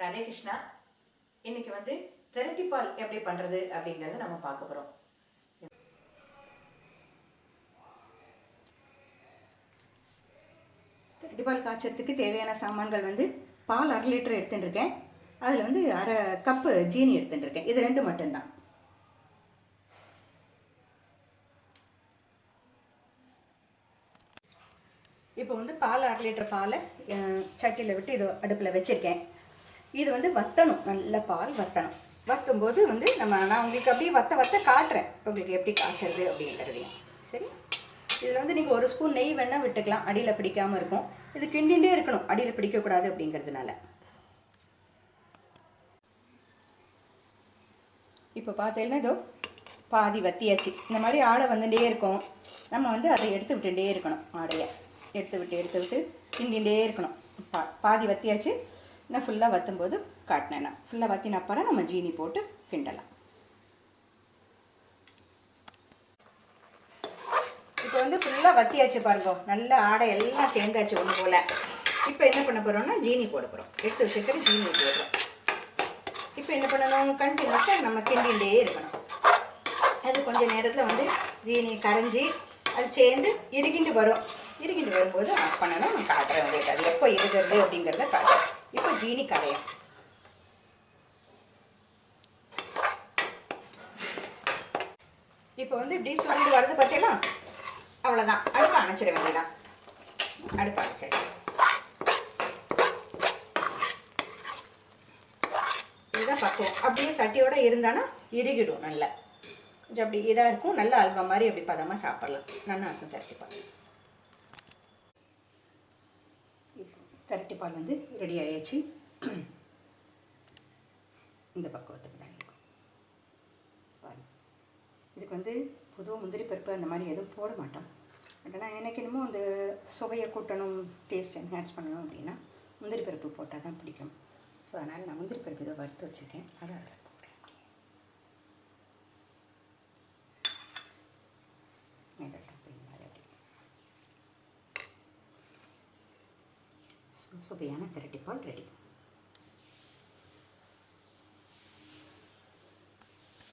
ராதே கிருஷ்ணா இன்னைக்கு வந்து திரட்டி பால் எப்படி பண்றது அப்படிங்கறத நம்ம பார்க்க போறோம். திரட்டி பால் காய்ச்சறதுக்கு தேவையான சாமான்கள் வந்து பால் அரை லிட்டர் எடுத்துட்டு இருக்கேன் அதில் வந்து அரை கப்பு ஜீனி எடுத்துட்டு இருக்கேன் இது ரெண்டு மட்டும்தான். இப்போ வந்து பால் அரை லிட்டர் பாலை சட்டியில் விட்டு இது அடுப்பில் வச்சுருக்கேன். இது வந்து வத்தணும் நல்ல பால் வத்தணும். வத்தும் போது வந்து நம்ம நான் உங்களுக்கு அப்படியே வத்த வத்த காட்டுறேன். உங்களுக்கு எப்படி காய்ச்சறது அப்படிங்கிறதையும். சரி? இதில் வந்து நீங்கள் ஒரு ஸ்பூன் நெய் வேணால் விட்டுக்கலாம். அடியில் பிடிக்காமல் இருக்கும். இது கிண்டிகிட்டே இருக்கணும். அடியில் பிடிக்கக்கூடாது அப்படிங்கிறதுனால. இப்போ பார்த்தீங்கன்னா இதோ பாதி வத்தியாச்சு. இந்த மாதிரி ஆடை வந்துட்டே இருக்கும். நம்ம வந்து அதை எடுத்து விட்டுட்டே இருக்கணும். ஆடையை எடுத்து விட்டு எடுத்து விட்டு கிண்டிகிட்டே இருக்கணும். பா பாதி வத்தியாச்சு. நான் ஃபுல்லாக வற்றும்போது காட்டினேன். நான் ஃபுல்லாக வத்தின அப்புறம் நம்ம ஜீனி போட்டு கிண்டலாம். இப்போ வந்து ஃபுல்லாக வத்தியாச்சு பாருங்க. நல்ல ஆடை எல்லாம் சேர்ந்தாச்சு ஒன்று போல். இப்போ என்ன பண்ண போகிறோம்னா ஜீனி போட போகிறோம் எடுத்து வச்சுக்கிற ஜீனி போடுறோம் இப்போ என்ன பண்ணணும்? கண்டினியூஸாக நம்ம கிண்டிகிட்டே இருக்கணும். அது கொஞ்சம் நேரத்தில் வந்து ஜீனி கரைஞ்சி அது சேர்ந்து இறுகிண்டு வரும். இறுகிண்டு வரும்போது ஆஃப் பண்ணணும். நான் காட்டுறேன் உங்களுக்கு. அது எப்போ இருக்கிறது அப்படிங்கிறத காட்டுறேன். ஜீனி கரையும் இப்போ வந்து இப்படி சுருண்டு வரது பார்த்தீங்களா அவ்வளோதான் அடுப்பு அணைச்சிட வேண்டியதான் அடுப்பு அணைச்சிடு. இதுதான் பக்குவம். அப்படியே சட்டியோட இருந்தானா இறுகிடும் நல்லா. கொஞ்சம் அப்படி இதாக இருக்கும். நல்ல அல்வா மாதிரி அப்படி பதமாக சாப்பிட்லாம். நல்லா இருக்கும் திரட்டிப்பால் இப்போ பால் வந்து ரெடி ஆயாச்சு. இந்த பக்குவத்துக்கு தான் இருக்கும். பால் இதுக்கு வந்து புது முந்திரி பருப்பு அந்த மாதிரி எதுவும் போட மாட்டோம். பட் ஆனால் எனக்கு என்னமோ அந்த சுவையை கூட்டணும் டேஸ்ட் என்ஹான்ஸ் பண்ணணும் அப்படின்னா முந்திரி பருப்பு போட்டால் தான் பிடிக்கும். ஸோ அதனால் நான் முந்திரி பருப்பு இதை வறுத்து வச்சுருக்கேன். அதை அதில் போடுறேன் மேலே டப்பிங் மாதிரி அப்படி ஸோ சுவையான திரட்டிப்பால் ரெடி